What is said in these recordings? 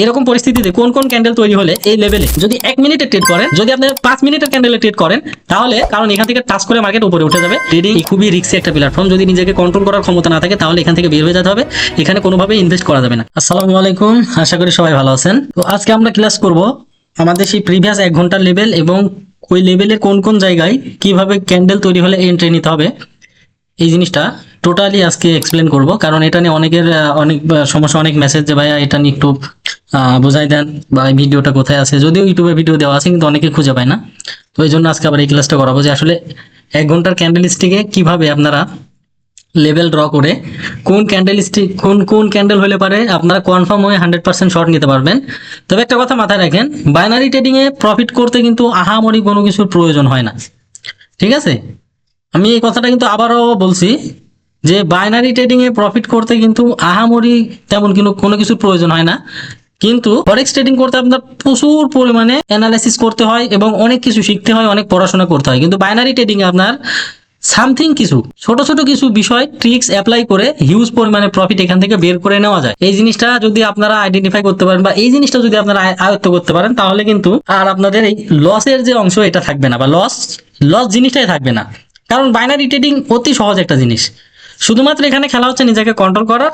এরকম পরিস্থিতিতে কোন কোন ক্যান্ডেল তৈরি হলে এই লেভেলে যদি এক মিনিটে ট্রেড করেন, যদি আপনি পাঁচ মিনিটের ক্যান্ডেলে ট্রেড করেন, তাহলে কারণ এখান থেকে টাচ করে মার্কেট উপরে উঠে যাবে। ট্রেডিং খুবই রিস্কি একটা প্ল্যাটফর্ম যদি নিজেকে কন্ট্রোল করার ক্ষমতা না থাকে, তাহলে এখান থেকে বের হয়ে যেতে হবে। এখানে কোনোভাবে ইনভেস্ট করা যাবে না। আসসালামু আলাইকুম। আশা করি সবাই ভালো আছেন। তো আজকে আমরা ক্লাস করব আমাদের সেই প্রিভিয়াস এক ঘণ্টার লেভেল এবং ওই লেভেলের কোন কোন জায়গায় কীভাবে ক্যান্ডেল তৈরি হলে এন্ট্রি নিতে হবে। এই জিনিসটা টোটালি আজকে এক্সপ্লেন করব। কারণ এটা নিয়ে অনেকের অনেক সমস্যা, অনেক মেসেজ যে ভাইয়া এটা নিয়ে একটু বোঝাই দেন বা ভিডিওটা কোথায় আছে। যদিও ইউটিউবে ভিডিও দেওয়া আছে, কিন্তু অনেকে খুঁজে পায় না। তো এই জন্য আজকে আবার এই ক্লাসটা করাবো যে আসলে এক ঘণ্টার ক্যান্ডেল স্টিকে কীভাবে আপনারা লেভেল ড্র করে কোন ক্যান্ডেল স্টিক কোন কোন ক্যান্ডেল হলে পারে আপনারা কনফার্ম হয়ে হান্ড্রেড পার্সেন্ট শর্ট নিতে পারবেন। তবে একটা কথা মাথায় রাখেন বাইনারি ট্রেডিংয়ে প্রফিট করতে কিন্তু আহামরি কোনো কিছুর প্রয়োজন হয় না। ঠিক আছে? আমি এই কথাটা কিন্তু আবারও বলছি যে বাইনারি ট্রেডিং এ প্রফিট করতে কিন্তু আহামরি তেমন কিন্তু কোনো কিছুর প্রয়োজন হয় না। কিন্তু ফরেক্স ট্রেডিং করতে আপনার প্রচুর পরিমাণে অ্যানালাইসিস করতে হয় এবং অনেক কিছু শিখতে হয়, অনেক পড়াশোনা করতে হয়। কিন্তু বাইনারি ট্রেডিং আপনার সামথিং কিছু, ছোট ছোট কিছু বিষয় ট্রিক্স অ্যাপ্লাই করে হিউজ পরিমাণে প্রফিট এখান থেকে বের করে নেওয়া যায়। এই জিনিসটা যদি আপনারা আইডেন্টিফাই করতে পারেন বা এই জিনিসটা যদি আপনারা আয়- আয়ত্ত করতে পারেন, তাহলে কিন্তু আর আপনাদের এই লসের যে অংশ এটা থাকবে না বা লস লস জিনিসটাই থাকবে না। কারণ বাইনারি ট্রেডিং অতি সহজ একটা জিনিস। শুধুমাত্র এখানে খেলা হচ্ছে নিজেকে কন্ট্রোল করার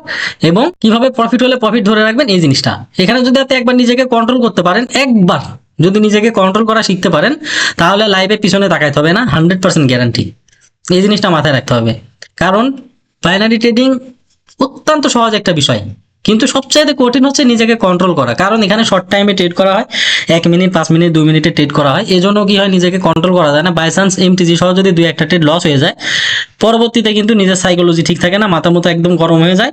এবং কীভাবে প্রফিট হলে প্রফিট ধরে রাখবেন এই জিনিসটা। এখানে যদি আপনি একবার নিজেকে কন্ট্রোল করতে পারেন, একবার যদি নিজেকে কন্ট্রোল করা শিখতে পারেন, তাহলে লাইভে পিছনে তাকাইতে হবে না হান্ড্রেড পার্সেন্ট গ্যারান্টি এই জিনিসটা মাথায় রাখতে হবে। কারণ বাইনারি ট্রেডিং অত্যন্ত সহজ একটা বিষয়। কিন্তু সবচাইতে কঠিন হচ্ছে নিজেকে কন্ট্রোল করা। কারণ এখানে শর্ট টাইমে ট্রেড করা হয়, এক মিনিট পাঁচ মিনিট দুই মিনিটে ট্রেড করা হয়। এই জন্য কি হয়, নিজেকে কন্ট্রোল করা যায় না। বাই চান্স এমটিজি সহ যদি দুই একটা ট্রেড লস হয়ে যায়, পরবর্তীতে কিন্তু নিজের সাইকোলজি ঠিক থাকে না, মাথা মতো একদম গরম হয়ে যায়,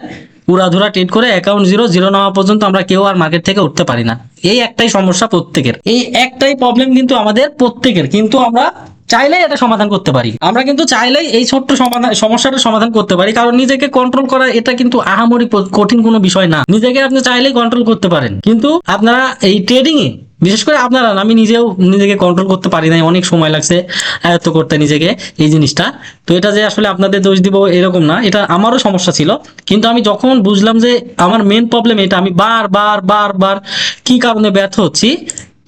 উড়াধুরা ট্রেড করে অ্যাকাউন্ট জিরো জিরো নেওয়া পর্যন্ত আমরা কেউ আর মার্কেট থেকে উঠতে পারি না। এই একটাই সমস্যা প্রত্যেকের। এই একটাই প্রবলেম কিন্তু আমাদের প্রত্যেকের। কিন্তু আমরা চাইলেই এটা সমাধান করতে পারি। আমরা কিন্তু চাইলেই এই ছোট্ট সমাধান সমস্যাটা সমাধান করতে পারি, কারণ নিজেকে কন্ট্রোল করা এটা কিন্তু আহামরি কঠিন কোনো বিষয় না। নিজেকে আপনি চাইলেই কন্ট্রোল করতে পারেন। কিন্তু আপনারা এই ট্রেডিং এ, বিশেষ করে আপনারা আমি নিজেও নিজেকে কন্ট্রোল করতে পারি নাই, অনেক সময় লাগছে আয়ত্ত করতে নিজেকে এই জিনিসটা। তো এটা যে আসলে আপনাদের দোষ দিব এরকম না, এটা আমারও সমস্যা ছিল। কিন্তু আমি যখন বুঝলাম যে আমার মেন প্রবলেম এটা, আমি বার বার বার বার কি কারণে ব্যর্থ হচ্ছি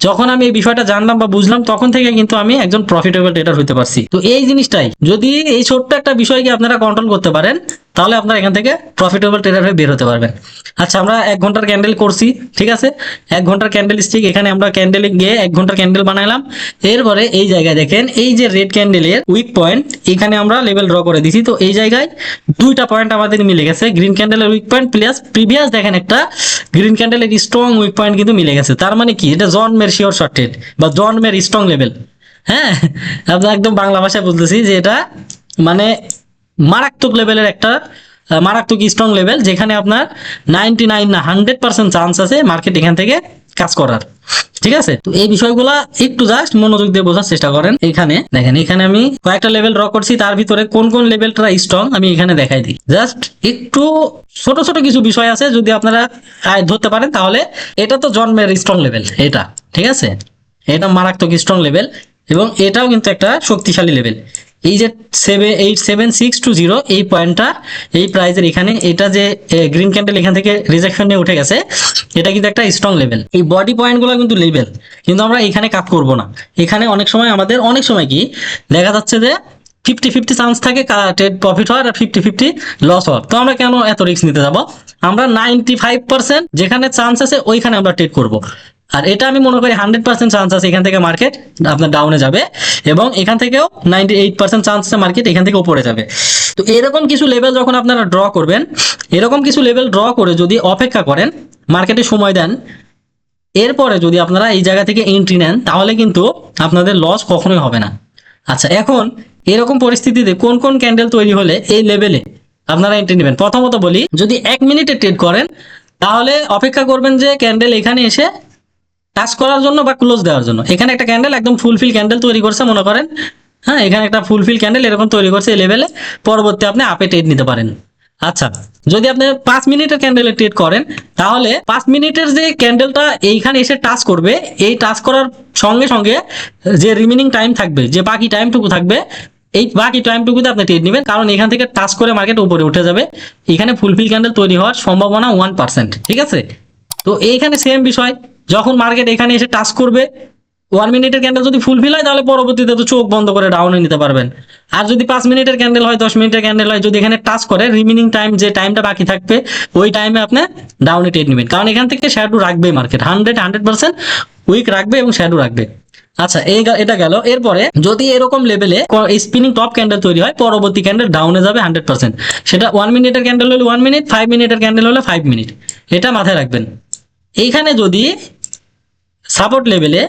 যখন আমি এই বিষয়টা জানলাম বা বুঝলাম, তখন থেকে কিন্তু আমি একজন প্রফিটেবল ট্রেডার হতে পারছি। তো এই জিনিসটাই। যদি এই ছোট্ট একটা বিষয়কে আপনারা কন্ট্রোল করতে পারেন তাহলে আপনারা এখান থেকে প্রফিটেবল ট্রেডার হয়ে বের হতে পারবেন। আচ্ছা আমরা এক ঘণ্টার ক্যান্ডেল করছি, ঠিক আছে? এক ঘণ্টার ক্যান্ডেল স্টিক এখানে আমরা ক্যান্ডেলে গিয়ে এক ঘণ্টার ক্যান্ডেল বানাইলাম। এরপরে এই জায়গায় দেখেন, এই যে রেড ক্যান্ডেলের উইক পয়েন্ট এখানে আমরা লেভেল ড্র করে দিছি। তো এই জায়গায় দুইটা পয়েন্ট আমাদের মিলে গেছে গ্রিন ক্যান্ডেলের উইক পয়েন্ট প্লাস প্রিভিয়াস দেখেন একটা গ্রিন ক্যান্ডেলের স্ট্রং উইক পয়েন্ট কিন্তু মিলে গেছে। তার মানে কি? এটা জন্মের শিওর শর্টেড বা জন্মের স্ট্রং লেভেল হ্যাঁ? আপনার একদম বাংলা ভাষায় বলতেছি যে এটা মানে মারাত্মক লেভেলের একটা মারাত্মক স্ট্রং লেভেল যেখানে আপনার নাইনটি নাইন না হান্ড্রেড পার্সেন্ট চান্স আছে মার্কেট এখান থেকে কাজ করার। ঠিক আছে? তো এই বিষয়গুলা একটু জাস্ট মনোযোগ দিয়ে বোঝার চেষ্টা করেন এখানে। দেখেন, এখানে আমি কয়েকটা লেভেল ড্র করছি, তার ভিতরে কোন কোন লেভেলটা স্ট্রং আমি এখানে দেখাই দিই। জাস্ট একটু ছোট ছোট কিছু বিষয় আছে, যদি আপনারা ধরতে পারেন, তাহলে এটা তো জন্মের স্ট্রং লেভেল এটা। ঠিক আছে? এটা মারাত্মক স্ট্রং লেভেল এবং এটাও কিন্তু একটা শক্তিশালী লেভেল এই যে seven eight seven six two zero এই পয়েন্টটা এই প্রাইজের এখানে, এটা যে গ্রিন ক্যান্ডেল এখান থেকে রিজেকশন নিয়ে উঠে গেছে, এটা কিন্তু একটা স্ট্রং লেভেল এই বডি পয়েন্টগুলো কিন্তু লেভেল কিন্তু আমরা এখানে কাপ করব না। এখানে অনেক সময় আমাদের, অনেক সময় কি, দেখা যাচ্ছে যে ফিফটি ফিফটি চান্স থাকে ট্রেড প্রফিট হওয়ার আর ফিফটি ফিফটি লস হওয়ার। তো আমরা কেন এত রিস্ক নিতে যাব? আমরা নাইনটি ফাইভ পার্সেন্ট যেখানে চান্স আছে, ওইখানে আমরা ট্রেড করব। আর এটা আমি মনে করি হান্ড্রেড পার্সেন্ট চান্স আছে এখান থেকে মার্কেট আপনার ডাউনে যাবে এবং এখান থেকেও নাইনটি এইট পার্সেন্ট চান্স আছে মার্কেট এখান থেকে উপরে যাবে। তো এরকম কিছু লেভেল যখন আপনারা ড্র করবেন, এরকম কিছু লেভেল ড্র করে যদি অপেক্ষা করেন মার্কেটে সময় দেন, এরপরে যদি আপনারা এই জায়গা থেকে এন্ট্রি নেন, তাহলে কিন্তু আপনাদের লস কখনোই হবে না। আচ্ছা এখন এরকম পরিস্থিতিতে কোন কোন ক্যান্ডেল তৈরি হলে এই লেভেলে আপনারা এন্ট্রি নেবেন? প্রথমত বলি, যদি এক মিনিটে ট্রেড করেন, তাহলে অপেক্ষা করবেন যে ক্যান্ডেল এখানে এসে টাচ করার জন্য বা ক্লোজ দেওয়ার জন্য। এখানে একটা ক্যান্ডেল একদম ফুলফিল ক্যান্ডেল তৈরি করছে, মনে করেন। হ্যাঁ এখানে একটা ফুলফিল ক্যান্ডেল এরকম তৈরি করছে এই লেভেলে পরবর্তী আপনি আপে ট্রেড নিতে পারেন। আচ্ছা যদি আপনি পাঁচ মিনিটের ক্যান্ডেলে ট্রেড করেন, তাহলে পাঁচ মিনিটের যে ক্যান্ডেলটা এইখানে এসে টাচ করবে, এই টাচ করার সঙ্গে সঙ্গে যে রিমেনিং টাইম থাকবে, যে বাকি টাইমটুকু থাকবে, এই বাকি টাইমটুকুতে আপনি ট্রেড নেবেন। কারণ এখান থেকে টাচ করে মার্কেট উপরে উঠে যাবে। এখানে ফুলফিল ক্যান্ডেল তৈরি হওয়ার সম্ভাবনা ওয়ান পার্সেন্ট ঠিক আছে? তো এইখানে সেম বিষয়। যখন মার্কেট এখানে এসে টাচ করবে ওয়ান মিনিটের ক্যান্ডেল যদি ফুলফিল হয়, তাহলে পরবর্তীতে তো চোখ বন্ধ করে ডাউনে নিতে পারবেন। আর যদি পাঁচ মিনিটের ক্যান্ডেল হয়, দশ মিনিটের ক্যান্ডেল হয়, যদি এখানে টাচ করে রিমিনিং টাইম যে টাইমটা বাকি থাকবে, ওই টাইমে আপনি ডাউনে ট্রেড নেবেন। কারণ এখান থেকে শ্যাডো রাখবে market hundred hundred percent wick রাখবে এবং শ্যাডো রাখবে। আচ্ছা এই এটা গেল। এরপরে যদি এরকম লেভেলে স্পিনিং টপ ক্যান্ডেল তৈরি হয়, পরবর্তী ক্যান্ডেল ডাউনে যাবে হান্ড্রেড পার্সেন্ট সেটা ওয়ান মিনিটের ক্যান্ডেল হলে ওয়ান মিনিট ফাইভ মিনিটের ক্যান্ডেল হলে ফাইভ মিনিট এটা মাথায় রাখবেন। এইখানে যদি সাপোর্ট লেভেলে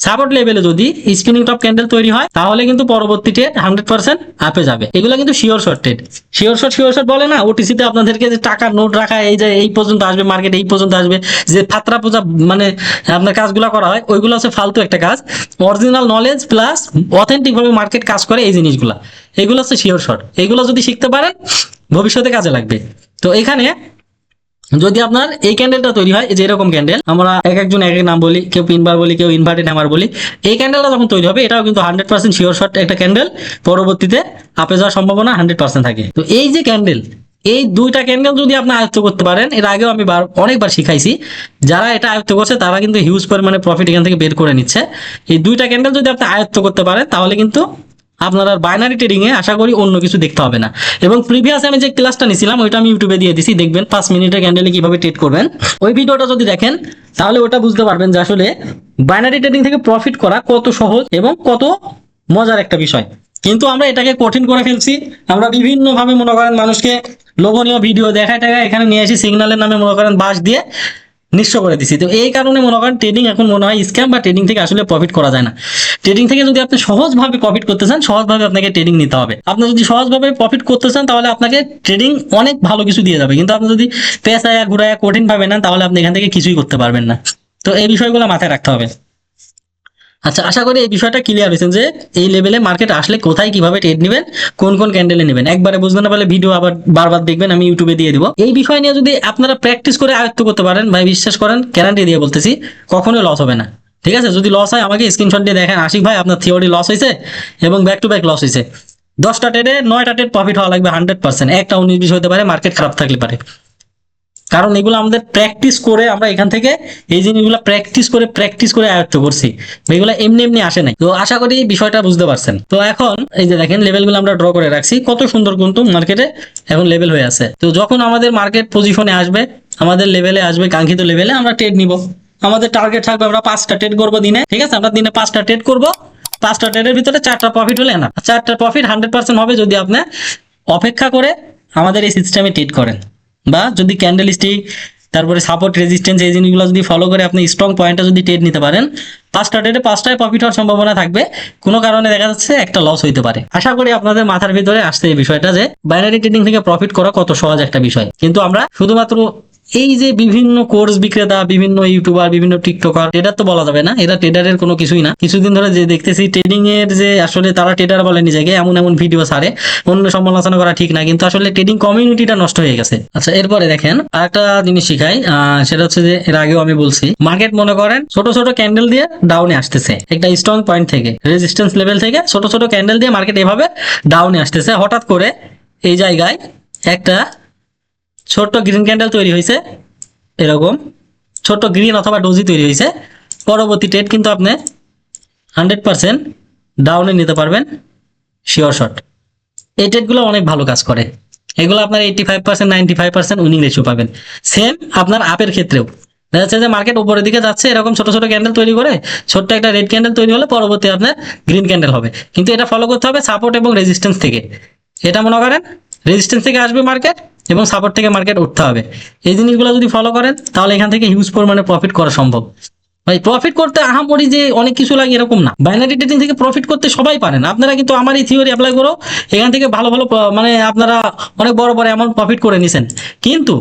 সাপোর্ট লেভেলে যদি স্পিনিং টপ ক্যান্ডেল তৈরি হয়, তাহলে কিন্তু পরবর্তী ট্রেড হান্ড্রেড পার্সেন্ট আপে যাবে। এগুলো কিন্তু sure short trade sure short sure short বলে না ওটিসিতে আপনাদেরকে যে টাকার নোট রাখা, এই যে এই পর্যন্ত আসবে মার্কেট এই পর্যন্ত আসবে, যে ফাতরা পূজা মানে আপনার কাজগুলো করা হয়, ওইগুলো হচ্ছে ফালতু একটা কাজ। অরিজিনাল নলেজ প্লাস অথেন্টিকভাবে মার্কেট কাজ করে এই জিনিসগুলা। এগুলো হচ্ছে শিওর শর্ট এগুলো যদি শিখতে পারেন, ভবিষ্যতে কাজে লাগবে। তো এখানে যদি আপনার এই ক্যান্ডেলটা তৈরি হয় যে এরকম ক্যান্ডেল আমরা এক একজন এক এক নাম বলি, কেউ পিনবার বলি, কেউ ইনভার্টেড হ্যামার বলি, এই ক্যান্ডেলটা যখন তৈরি হবে, এটাও কিন্তু হান্ড্রেড পার্সেন্ট শিওর শর্ট একটা ক্যান্ডেল পরবর্তীতে আপে যাওয়ার সম্ভাবনা হান্ড্রেড পার্সেন্ট থাকে। তো এই যে ক্যান্ডেল এই দুইটা ক্যান্ডেল যদি আপনি আয়ত্ত করতে পারেন, এর আগেও আমি বার- অনেকবার শিখাইছি, যারা এটা আয়ত্ত করছে, তারা কিন্তু হিউজ পরিমাণে প্রফিট এখান থেকে বের করে নিচ্ছে। এই দুইটা ক্যান্ডেল যদি আপনি আয়ত্ত করতে পারেন, তাহলে কিন্তু আপনার আর বাইনারি ট্রেডিং এ আশা করি অন্য কিছু দেখতে হবে না। এবং প্রিভিয়াস আমি যে ক্লাসটা নিছিলাম ওইটা আমি ইউটিউবে দিয়ে দিছি, দেখবেন পাঁচ মিনিটের ক্যান্ডেলে কীভাবে ট্রেড করবেন। ওই ভিডিওটা যদি দেখেন, তাহলে ওটা বুঝতে পারবেন যে আসলে বাইনারি ট্রেডিং থেকে প্রফিট করা কত সহজ এবং কত মজার একটা বিষয়। কিন্তু আমরা এটাকে কঠিন করে ফেলছি। আমরা বিভিন্ন ভাবে মনে করেন মানুষকে লোভনীয় ভিডিও দেখায় টাকায় এখানে নিয়ে আসি সিগন্যালের নামে মনে করেন বাস দিয়ে নিঃস্ব করে দিছি। তো এই কারণে মনে করেন ট্রেডিং এখন মনে হয় স্ক্যাম বা ট্রেডিং থেকে আসলে প্রফিট করা যায় না। ট্রেডিং থেকে যদি আপনি সহজভাবে প্রফিট করতে চান, সহজভাবে আপনাকে ট্রেডিং নিতে হবে। আপনি যদি সহজভাবে প্রফিট করতে চান, তাহলে আপনাকে ট্রেডিং অনেক ভালো কিছু দিয়ে যাবে। কিন্তু আপনি যদি পেশায় ঘুরায়া কঠিনভাবে নেন, তাহলে আপনি এখান থেকে কিছুই করতে পারবেন না। তো এই বিষয়গুলো মাথায় রাখতে হবে। আচ্ছা আশা করি এই বিষয়টা ক্লিয়ার হয়েছে যে এই লেভেলে মার্কেট আসলে কোথায়, কীভাবে ট্রেড নেবেন, কোন কোন ক্যান্ডেলে নেবেন। একবারে বুঝবেন না পারলে ভিডিও আবার বারবার দেখবেন, আমি ইউটিউবে দিয়ে দিব। এই বিষয় নিয়ে যদি আপনারা প্র্যাকটিস করে আয়ত্ত করতে পারেন ভাই বিশ্বাস করেন গ্যারান্টি দিয়ে বলতেছি কখনো লস হবে না। ঠিক আছে? যদি লস হয়, আমাকে স্ক্রিনশট দিয়ে দেখেন। আশিক ভাই, আপনার থিওরি লস হয়েছে এবং ব্যাক টু ব্যাক লস হয়েছে। দশটা ট্রেডে নয়টা ট্রেড প্রফিট হওয়া লাগবে হান্ড্রেড পার্সেন্ট একটা উনিশ, বিশ হতে পারে মার্কেট খারাপ থাকলে পারে। কারণ এগুলো আমাদের প্র্যাকটিস করে আমরা এখান থেকে এই জিনিসগুলো প্র্যাকটিস করে প্র্যাকটিস করে আয়ত্ত করছি। এগুলো এমনি এমনি আসে নাই। তো আশা করি বিষয়টা বুঝতে পারছেন। তো এখন এই যে দেখেন লেভেলগুলো আমরা ড্র করে রাখছি, কত সুন্দর কিন্তু মার্কেটে এখন লেভেল হয়ে আছে। তো যখন আমাদের মার্কেট পজিশনে আসবে, আমাদের লেভেলে আসবে কাঙ্ক্ষিত লেভেলে আমরা ট্রেড নিব। আমাদের টার্গেট থাকবে আমরা পাঁচটা ট্রেড করব দিনে, ঠিক আছে? আমরা দিনে পাঁচটা ট্রেড করব। পাঁচটা ট্রেডের ভিতরে চারটা প্রফিট হলে না। চারটা প্রফিট হান্ড্রেড পার্সেন্ট হবে যদি আপনি অপেক্ষা করে আমাদের এই সিস্টেমে ট্রেড করেন। বা যদি ক্যান্ডেল স্টিক তারপরে সাপোর্ট রেজিস্ট্যান্স এই জিনিসগুলো যদি ফলো করে আপনি স্ট্রং পয়েন্টটা যদি ট্রেড নিতে পারেন পাঁচটা ট্রেডে পাঁচটায় প্রফিট হওয়ার সম্ভাবনা থাকবে। কোনো কারণে দেখা যাচ্ছে একটা লস হইতে পারে। আশা করি আপনাদের মাথার ভিতরে আসছে এই বিষয়টা যে বাইনারি ট্রেডিং থেকে প্রফিট করা কত সহজ একটা বিষয়। কিন্তু আমরা শুধুমাত্র এই যে বিভিন্ন কোর্স বিক্রেতা, বিভিন্ন ইউটিউবার বিভিন্ন টিকটকার ট্রেডার তো বলা যাবে না, এরা ট্রেডারের কোনো কিছুই না। কিছুদিন ধরে যে দেখতেছি ট্রেডিং এর যে আসলে তারা ট্রেডার বলে নিজেকে, এমন এমন ভিডিও ছাড়ে, অন্য সমালোচনা করা ঠিক না, কিন্তু আসলে ট্রেডিং কমিউনিটিটা নষ্ট হয়ে গেছে। আচ্ছা এরপরে দেখেন, আরেকটা জিনিস শিখাই সেটা হচ্ছে যে এর আগেও আমি বলছি মার্কেট মনে করেন ছোট ছোট ক্যান্ডেল দিয়ে ডাউনে আসতেছে, একটা স্ট্রং পয়েন্ট থেকে রেজিস্ট্যান্স লেভেল থেকে ছোট ছোট ক্যান্ডেল দিয়ে মার্কেট এভাবে ডাউনে আসতেছে। হঠাৎ করে এই জায়গায় একটা ছোট্ট গ্রিন ক্যান্ডেল তৈরি হয়েছে, এরকম। ছোট্ট গ্রিন অথবা ডোজি তৈরি হয়েছে। পরবর্তী ট্রেড কিন্তু আপনি হান্ড্রেড পার্সেন্ট ডাউনে নিতে পারবেন। শিওর শট এই ট্রেডগুলো অনেক ভালো কাজ করে। এগুলো আপনার eighty five percent ninety five percent winning ratio পাবেন। সেম আপনার আপের ক্ষেত্রেও। দেখা যাচ্ছে যে মার্কেট উপরের দিকে যাচ্ছে, এরকম ছোট ছোট ক্যান্ডেল তৈরি করে, ছোট্ট একটা রেড ক্যান্ডেল তৈরি হলে পরবর্তী আপনার গ্রিন ক্যান্ডেল হবে। কিন্তু এটা ফলো করতে হবে সাপোর্ট এবং রেজিস্ট্যান্স থেকে। এটা মনে করেন? রেজিস্ট্যান্স থেকে আসবে মার্কেট এবং সাপোর্ট থেকে মার্কেট উঠতে হবে। এই জিনিসগুলো যদি ফলো করেন, তাহলে এখান থেকে হিউজ পরিমাণে প্রফিট করা সম্ভব। ভাই প্রফিট করতে আহামরি যে অনেক কিছু লাগে এরকম না। বাইনারি ট্রেডিং থেকে প্রফিট করতে সবাই পারেন। আপনারা কিন্তু আমার এই থিওরি অ্যাপ্লাই করো এখান থেকে ভালো ভালো মানে আপনারা অনেক বড় বড় অ্যামাউন্ট প্রফিট করে নিছেন। কিন্তু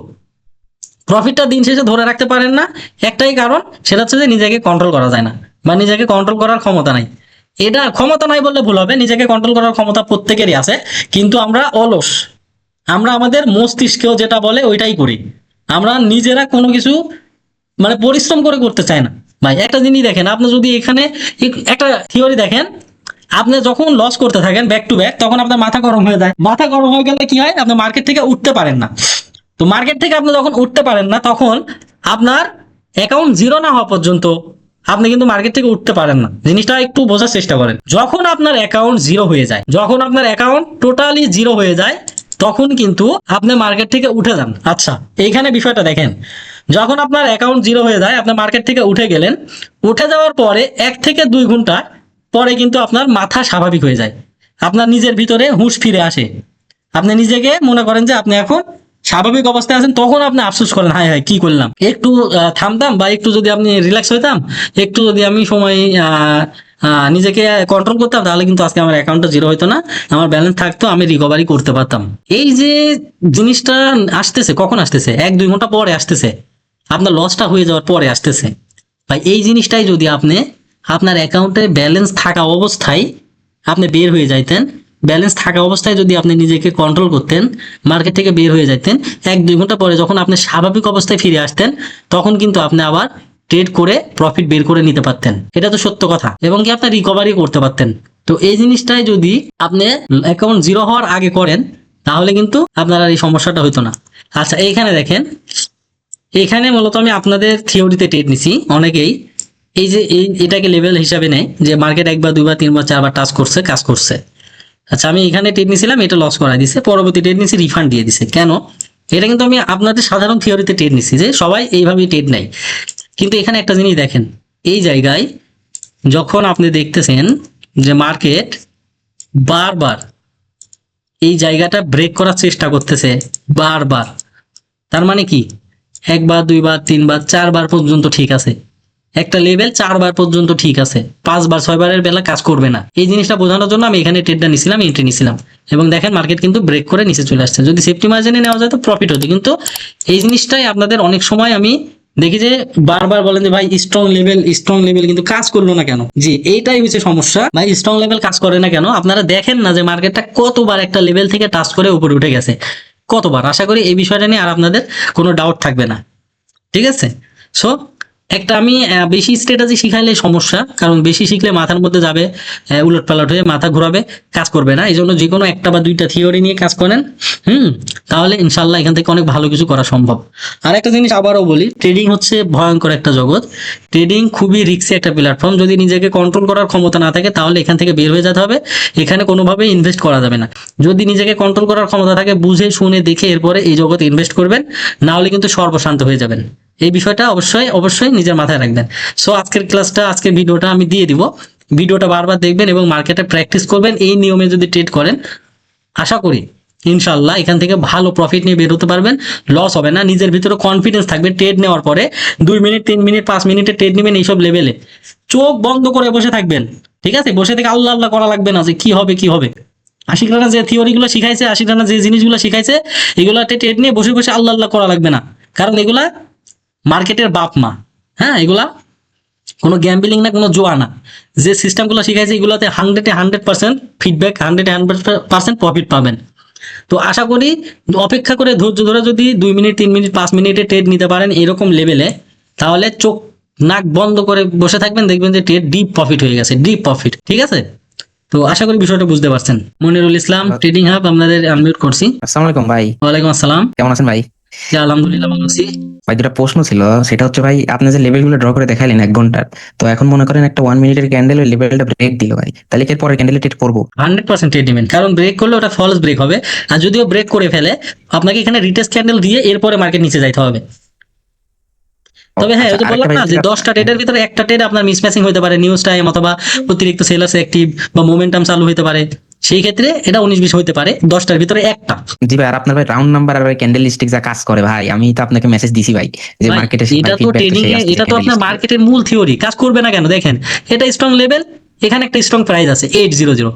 প্রফিটটা দিন শেষে ধরে রাখতে পারেন না। একটাই কারণ, সেটা হচ্ছে যে নিজেকে কন্ট্রোল করা যায় না বা নিজেকে কন্ট্রোল করার ক্ষমতা নাই। এটা ক্ষমতা নাই বললে ভুল হবে, নিজেকে কন্ট্রোল করার ক্ষমতা প্রত্যেকেরই আছে, কিন্তু আমরা অলস। আমরা আমাদের মস্তিষ্কেও যেটা বলে ওইটাই করি। আমরা নিজেরা কোনো কিছু মানে পরিশ্রম করে করতে চায় না। ভাই, একটা জিনিস দেখেন, আপনি যদি এখানে একটা থিওরি দেখেন, আপনি যখন লস করতে থাকেন ব্যাক টু ব্যাক তখন আপনার মাথা গরম হয়ে যায়। মাথা গরম হয়ে গেলে কি হয়? আপনি মার্কেট থেকে উঠতে পারেন না। তো মার্কেট থেকে আপনি যখন উঠতে পারেন না, তখন আপনার অ্যাকাউন্ট জিরো না হওয়া পর্যন্ত আপনি কিন্তু মার্কেট থেকে উঠতে পারেন না। জিনিসটা একটু বোঝার চেষ্টা করেন। যখন আপনার অ্যাকাউন্ট জিরো হয়ে যায়, যখন আপনার অ্যাকাউন্ট টোটালি জিরো হয়ে যায়, তখন কিন্তু আপনি মার্কেট থেকে উঠে যান। আচ্ছা এইখানে বিষয়টা দেখেন। যখন আপনার অ্যাকাউন্ট জিরো হয়ে যায়, আপনি মার্কেট থেকে উঠে গেলেন, উঠে যাওয়ার পরে এক থেকে দুই ঘণ্টা পরে কিন্তু আপনার মাথা স্বাভাবিক হয়ে যায়। আপনার নিজের ভিতরে হুঁশ ফিরে আসে। আপনি নিজেকে মনে করেন যে আপনি এখন স্বাভাবিক অবস্থায় আছেন, তখন আপনি আফসোস করেন, হায় হায়, কি করলাম? একটু থামতাম বা একটু যদি আপনি রিল্যাক্স হইতাম, একটু যদি আমি সময় নিজেকে কন্ট্রোল করতাম, তাহলে কিন্তু আজকে আমার অ্যাকাউন্টটা জিরো হতো না, আমার ব্যালেন্স থাকতো, আমি রিকভারি করতে পারতাম। এই যে জিনিসটা আসতেছে, কখন আসতেছে? এক, দুই ঘণ্টা পরে আসতেছে। আপনার লসটা হয়ে যাওয়ার পরে আসতেছে। ভাই, এই জিনিসটাই যদি আপনি আপনার অ্যাকাউন্টে ব্যালেন্স থাকা অবস্থায় আপনি বের হয়ে যাইতেন ব্যালেন্স থাকা অবস্থায় যদি আপনি নিজেকে কন্ট্রোল করতেন মার্কেট থেকে বের হয়ে যাইতেন, এক দুই ঘণ্টা পরে যখন আপনি স্বাভাবিক অবস্থায় ফিরে আসতেন, তখন কিন্তু আপনি আবার ট্রেড করে প্রফিট বের করে নিতে পারতেন। এটা তো সত্য কথা। এবং কি আপনি রিকভারি করতে পারতেন। তো এই জিনিসটাই যদি আপনি অ্যাকাউন্ট জিরো হওয়ার আগে করেন, তাহলে কিন্তু আপনার আর এই সমস্যাটা হইতো না। আচ্ছা এইখানে দেখেন। এখানে মূলত আমি আপনাদের থিওরিতে ট্রেড নিছি অনেকেই। এই যে এই, এটাকে লেভেল হিসাবে নেয় যে মার্কেট একবার, দুইবার, তিনবার, চারবার টাচ করছে, কাজ করছে। আচ্ছা আমি এখানে টেট নিছিলাম এটা লস করা দিছে, পরবর্তী টেট নিছি রিফান্ড দিয়ে দিছে। কেন? এটা কিন্তু আমি আপনাদের সাধারণ থিওরিতে টেট নিছি যে সবাই এইভাবেই টেট নেয়। কিন্তু এখানে একটা জিনিস দেখেন, এই জায়গায় যখন আপনি দেখতেছেন যে মার্কেট বারবার এই জায়গাটা ব্রেক করার চেষ্টা করতেছে, বারবার, তার মানে কি? একবার, দুইবার, তিনবার, চারবার পর্যন্ত ঠিক আছে। একটা লেভেল চারবার পর্যন্ত ঠিক আছে। পাঁচবার, ছয়বারের বেলা কাজ করবে না। এই জিনিসটা বোঝানোর জন্য আমি এখানে ট্রেডটা নিছিলাম এন্ট্রি নিছিলাম। এবং দেখেন মার্কেট কিন্তু ব্রেক করে নিচে চলে আসছে। যদি সেফটি মার্জিনে নেওয়া যায় তো প্রফিট হতো। কিন্তু এই জিনিসটাই আপনাদের অনেক সময় আমি দেখি যে বারবার বলেন যে ভাই স্ট্রং লেভেল স্ট্রং লেভেল কিন্তু কাজ করল না কেন? জি, এইটাই হচ্ছে সমস্যা। ভাই স্ট্রং লেভেল কাজ করে না কেন? আপনারা দেখেন না যে মার্কেটটা কতবার একটা লেভেল থেকে টাচ করে উপরে উঠে গেছে। কতবার? আশা করি এই বিষয়টা নিয়ে আর আপনাদের কোনো ডাউট থাকবে না। ঠিক আছে? সো একটা আমি বেশি স্ট্র্যাটেজি শিখাইলে সমস্যা, কারণ বেশি শিখলে মাথার মধ্যে যাবে উলট পালট হয়ে মাথা ঘোরাবে, কাজ করবে না। এই জন্য যে কোনো একটা বা দুইটা থিওরি নিয়ে কাজ করেন, হুম? তাহলে ইনশাল্লাহ এখান থেকে অনেক ভালো কিছু করা সম্ভব। আর একটা জিনিস আবারও বলি ট্রেডিং হচ্ছে ভয়ঙ্কর একটা জগৎ। ট্রেডিং খুবই রিস্কি একটা প্ল্যাটফর্ম যদি নিজেকে কন্ট্রোল করার ক্ষমতা না থাকে, তাহলে এখান থেকে বের হয়ে যেতে হবে। এখানে কোনোভাবেই ইনভেস্ট করা যাবে না। যদি নিজেকে কন্ট্রোল করার ক্ষমতা থাকে, বুঝে, শুনে, দেখে এরপরে এই জগতে ইনভেস্ট করবেন না হলে কিন্তু সর্বশান্ত হয়ে যাবেন। এই বিষয়টা অবশ্যই অবশ্যই নিজের মাথায় রাখবেন। সো আজকের ক্লাসটা আজকের ভিডিওটা আমি দিয়ে দিব। ভিডিওটা বারবার দেখবেন এবং মার্কেটে প্র্যাকটিস করবেন। এই নিয়মে যদি ট্রেড করেন, আশা করি ইনশাল্লাহ এখান থেকে ভালো প্রফিট নিয়ে বের হতে পারবেন। লস হবে না। নিজের ভিতরে কনফিডেন্স থাকবে ট্রেড নেওয়ার পরে। দুই মিনিট, তিন মিনিট, পাঁচ মিনিটে ট্রেড নেবেন এইসব লেভেলে চোখ বন্ধ করে বসে থাকবেন। ঠিক আছে? বসে থেকে আল্লাহ আল্লাহ করা লাগবে না যে কি হবে কি হবে। আশিক রানা যে থিওরিগুলো শিখাইছে, আশিক রানা যে জিনিসগুলো শিখাইছে, এগুলাতে ট্রেড নিয়ে বসে বসে আল্লাহ আল্লাহ করা লাগবে না। কারণ এগুলা মার্কেটের বাপ মা হ্যাঁ এগুলা কোনো গ্যাম্বলিং না কোনো জোয়া না। যে সিস্টেমগুলো শিখাইছে এগুলোতে হান্ড্রেডে হান্ড্রেড পার্সেন্ট ফিডব্যাক হান্ড্রেডে হান্ড্রেড পার্সেন্ট প্রফিট পাবেন। তো আশা করি অপেক্ষা করে ধৈর্য ধরে যদি দুই মিনিট তিন মিনিট পাঁচ মিনিটে ট্রেড নিতে পারেন এরকম লেভেলে তাহলে চোখ নাক বন্ধ করে বসে থাকবেন দেখবেন যে ট্রেড ডিপ প্রফিট হয়ে গেছে ডিপ প্রফিট ঠিক আছে? তো আশা করি বিষয়টা বুঝতে পারছেন। মনিরুল ইসলাম ট্রেডিং হাব আপনাদের আনমিউট করছি। আসসালামু আলাইকুম ভাই। ওয়ালাইকুম আসসালাম। কেমন আছেন ভাই? আলহামদুলিল্লাহ ভালো আছি। ভাই দুটা প্রশ্ন ছিল সেটা হচ্ছে ভাই আপনি যে লেভেলগুলো ড্র করে দেখালেন এক ঘণ্টার তো এখন মনে করেন একটা ওয়ান মিনিটের ক্যান্ডেল ওই লেভেলটা ব্রেক দিল ভাই। তাহলে কি এর পরে ক্যান্ডেল ট্রেড করব? হান্ড্রেড পার্সেন্ট ট্রেড নেবেন কারণ ব্রেক করলে ওটা ফলস ব্রেক হবে। আর যদিও ব্রেক করে ফেলে আপনাকে এখানে রিটেস্ট ক্যান্ডেল দিয়ে এরপরে মার্কেট নিচে যাইতে হবে। তবে হ্যাঁ ওই যে আচ্ছা, বললাম না যে দশটা ট্রেডের ভিতরে একটা ট্রেড আপনার মিসম্যাচিং হতে পারে নিউজ টাইম অথবা অতিরিক্ত সেলার্স অ্যাক্টিভ বা মোমেন্টাম চালু হতে পারে। সেই ক্ষেত্রে এটা উনিশ বিশ হতে পারে দশটার ভিতরে একটা। জি ভাই আর আপনার ভাই রাউন্ড নাম্বার আর ক্যান্ডেল স্টিক যা কাজ করে ভাই আমি তো আপনাকে মেসেজ দিছি ভাই যে মার্কেটে এটা তো ট্রেডিং এ এটা তো আপনার মার্কেটের মূল থিওরি কাজ করবে না কেন? দেখেন এটা স্ট্রং লেভেল এখানে একটা স্ট্রং প্রাইস আছে এইট জিরো জিরো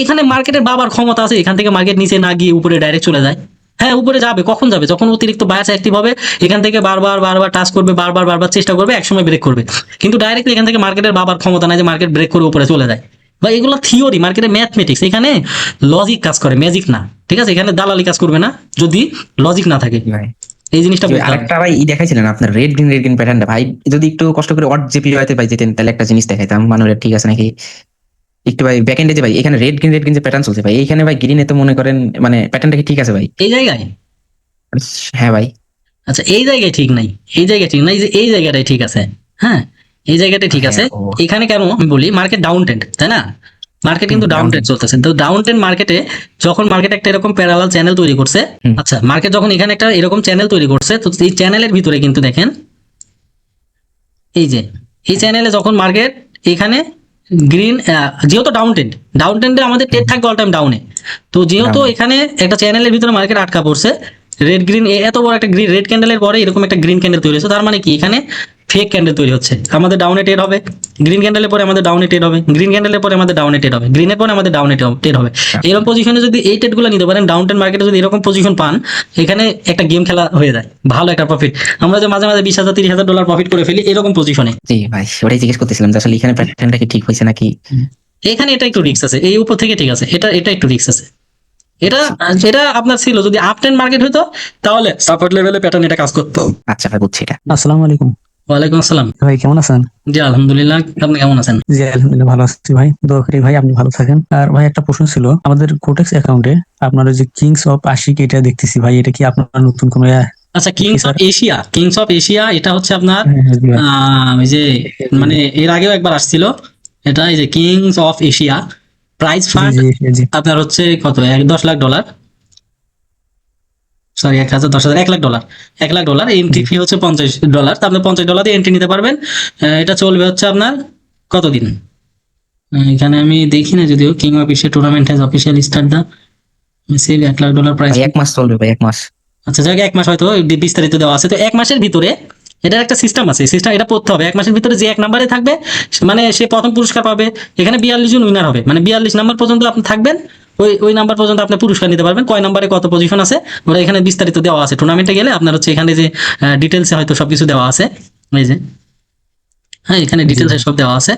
এখানে মার্কেটের বাবার ক্ষমতা আছে এখান থেকে মার্কেট নিচে না গিয়ে উপরে ডাইরেক্ট চলে যায়। হ্যাঁ উপরে যাবে কখন যাবে? যখন অতিরিক্ত বায়াস অ্যাক্টিভ হবে এখান থেকে বারবার বারবার টাচ করবে বারবার বারবার চেষ্টা করবে একসময় ব্রেক করবে। কিন্তু ডাইরেক্টলি এখান থেকে মার্কেটের বাবার ক্ষমতা নাই যে মার্কেট ব্রেক করে উপরে চলে যায়। বা এগুলো থিওরি মার্কেটের ম্যাথমেটিক্স এখানে লজিক কাজ করে ম্যাজিক না ঠিক আছে? এখানে দালালি কাজ করবে না যদি লজিক না থাকে। ভাই এই জিনিসটা ভাই। আরেকটা ভাই দেখাইছিলেন আপনার রেড গ্রিন রেড গ্রিন প্যাটার্নটা ভাই যদি একটু কষ্ট করে অট জেপি হইতে পাই যেতেন তাহলে একটা জিনিস দেখাইতাম। মানুষের ঠিক আছে নাকি? একটু ভাই ব্যাক এন্ডে যে ভাই এখানে রেড গ্রিন রেড গ্রিন যে প্যাটার্ন চলছে ভাই এইখানে ভাই গ্রিনে তো মনে করেন মানে প্যাটার্নটা কি ঠিক আছে ভাই? এই জায়গায়? হ্যাঁ ভাই। আচ্ছা এই জায়গায় ঠিক নাই। এই জায়গায় ঠিক নাই এই যে এই জায়গাটাই ঠিক আছে। হ্যাঁ? এই জায়গাটা ঠিক আছে। হ্যাঁ, এখানে কেন আমি বলি মার্কেট ডাউন ট্রেন্ড তাই না? মার্কেট কিন্তু ডাউন ট্রেন্ড চলতেছে। তো ডাউন ট্রেন্ড মার্কেটে যখন মার্কেট একটা এরকম প্যারালাল চ্যানেল তৈরি করছে আচ্ছা মার্কেট যখন এখানে একটা এরকম চ্যানেল তৈরি করছে তো এই চ্যানেলের ভিতরে কিন্তু দেখেন এই যে এই চ্যানেলে যখন মার্কেট এখানে গ্রিন যেহেতু ডাউন ট্রেন্ড ডাউন ট্রেন্ডে আমাদের ট্রেড থাকবে অল টাইম ডাউনে তো যেহেতু এখানে একটা চ্যানেলের ভিতরে মার্কেট আটকা পড়ছে রেড গ্রিন এত বড় একটা গ্রিন রেড ক্যান্ডেলের পরে এরকম একটা গ্রিন ক্যান্ডেল তৈরি হয়েছে তার মানে কি? এখানে ফেক ক্যান্ডেল তৈরি হচ্ছে। আমাদের ডাউনে ট্রেড হবে। গ্রিন ক্যান্ডেলের পরে আমাদের ডাউনে টেড হবে। গ্রিন ক্যান্ডেলের পরে আমাদের ডাউনে ট্রেড হবে। গ্রিনের পরে আমাদের ডাউনে ট্রেড হবে। এরকম পজিশনে যদি এই ট্রেডগুলো নিতে পারেন ডাউন ট্রেন মার্কেটে যদি এরকম পজিশন পান এখানে একটা গেম খেলা হয়ে যায়। ভালো একটা প্রফিট আমরা যে মাঝে মাঝে বিশ হাজার তিরিশ হাজার ডলার প্রফিট করে ফেলি এরকম পজিশনে জি ভাই ওটাই জিজ্ঞেস করতেছিলাম যে আসলে এখানে প্যাটার্নটা কি ঠিক হয়েছে নাকি? এখানে এটা একটু রিস্ক আছে। এই উপর থেকে ঠিক আছে। এটা এটা একটু রিস্ক আছে। এটা এটা আপনার ছিল। যদি আপ ট্রেন মার্কেট হতো তাহলে সাপোর্ট লেভেলে প্যাটার্ন এটা কাজ করতো। আচ্ছা ভাই বুঝছি এটা। আসসালামু আলাইকুম। ওয়ালাইকুম আসসালাম। ভাই কেমন আছেন? জি আলহামদুলিল্লাহ আপনি কেমন আছেন? জি আলহামদুলিল্লাহ ভালো আছি ভাই। দোয়া করি ভাই আপনি ভালো থাকেন। আর ভাই একটা প্রশ্ন ছিল আমাদের কোটেক্স অ্যাকাউন্টে আপনার যে কিংস অফ আশিক এটা দেখতেছি ভাই এটা কি আপনার নতুন কোনো আচ্ছা kings of Asia kings of Asia এটা হচ্ছে আপনার হ্যাঁ। আহ, ওই যে মানে এর আগেও একবার আসছিল। এটা এই যে kings of Asia price fund. আপনার হচ্ছে কত? এক দশ লাখ ডলার সরি এক হাজার দশ হাজার এক লাখ ডলার এক লাখ ডলার এন্ট্রি ফি হচ্ছে পঞ্চাশ ডলার তা আপনি পঞ্চাশ ডলার দিয়ে এন্ট্রি নিতে পারবেন। এটা চলবে হচ্ছে আপনার কতদিন? এখানে আমি দেখি না যদিও king of Asia tournament has official start the save এক লাখ ডলার প্রাইস এক মাস চলবে ভাই এক মাস। আচ্ছা যাক এক মাস হয়তো বিস্তারিত দেওয়া আছে। তো এক মাসের ভিতরে এটার একটা সিস্টেম আছে। সিস্টেম এটা পড়তে হবে। এক মাসের ভিতরে যে এক নাম্বারে থাকবে মানে সে প্রথম পুরস্কার পাবে। এখানে বিয়াল্লিশ জন উইনার হবে। মানে বিয়াল্লিশ নাম্বার পর্যন্ত আপনি থাকবেন। ওই ওই নাম্বার পর্যন্ত আপনি পুরস্কার নিতে পারবেন। কয় নাম্বারে কত পজিশন আছে? ওরা এখানে বিস্তারিত দেওয়া আছে। টুর্নামেন্টে গেলে আপনার হচ্ছে এখানে যে ডিটেলসে হয়তো সবকিছু দেওয়া আছে। এই যে। হ্যাঁ এখানে ডিটেলসে সব দেওয়া আছে।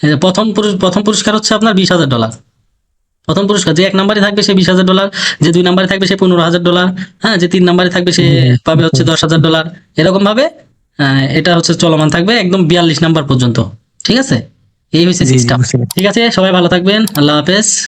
এই যে প্রথম প্রথম পুরস্কার হচ্ছে আপনার বিশ হাজার ডলার প্রথম পুরস্কার যে এক নাম্বারে থাকবে সে বিশ হাজার ডলার যে দুই নাম্বারে থাকবে সে পনেরো হাজার ডলার হ্যাঁ যে তিন নাম্বারে থাকবে সে পাবে হচ্ছে দশ হাজার ডলার এরকম ভাবে এটা হচ্ছে চলমান থাকবে একদম বিয়াল্লিশ নাম্বার পর্যন্ত। ঠিক আছে? এই হচ্ছে সিস্টেম ঠিক আছে? সবাই ভালো থাকবেন। আল্লাহ হাফেজ।